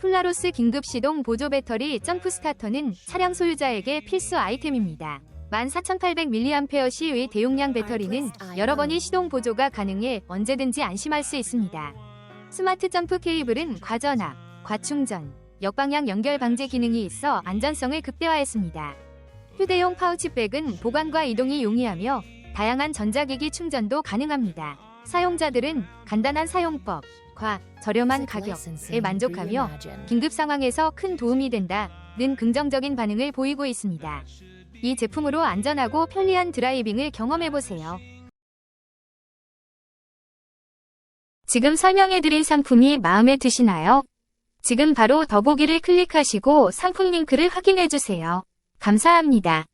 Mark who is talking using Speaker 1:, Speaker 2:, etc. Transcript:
Speaker 1: 폴라로스 긴급 시동 보조 배터리 점프 스타터는 차량 소유자에게 필수 아이템입니다. 14,800mAh의 대용량 배터리는 여러 번의 시동 보조가 가능해 언제든지 안심할 수 있습니다. 스마트 점프 케이블은 과전압, 과충전, 역방향 연결 방제 기능이 있어 안전성을 극대화했습니다. 휴대용 파우치백은 보관과 이동이 용이하며 다양한 전자기기 충전도 가능합니다. 사용자들은 간단한 사용법, 과 저렴한 가격에 만족하며 긴급 상황에서 큰 도움이 된다는 긍정적인 반응을 보이고 있습니다. 이 제품으로 안전하고 편리한 드라이빙을 경험해보세요. 지금 설명해드린 상품이 마음에 드시나요? 지금 바로 더보기를 클릭하시고 상품 링크를 확인해주세요. 감사합니다.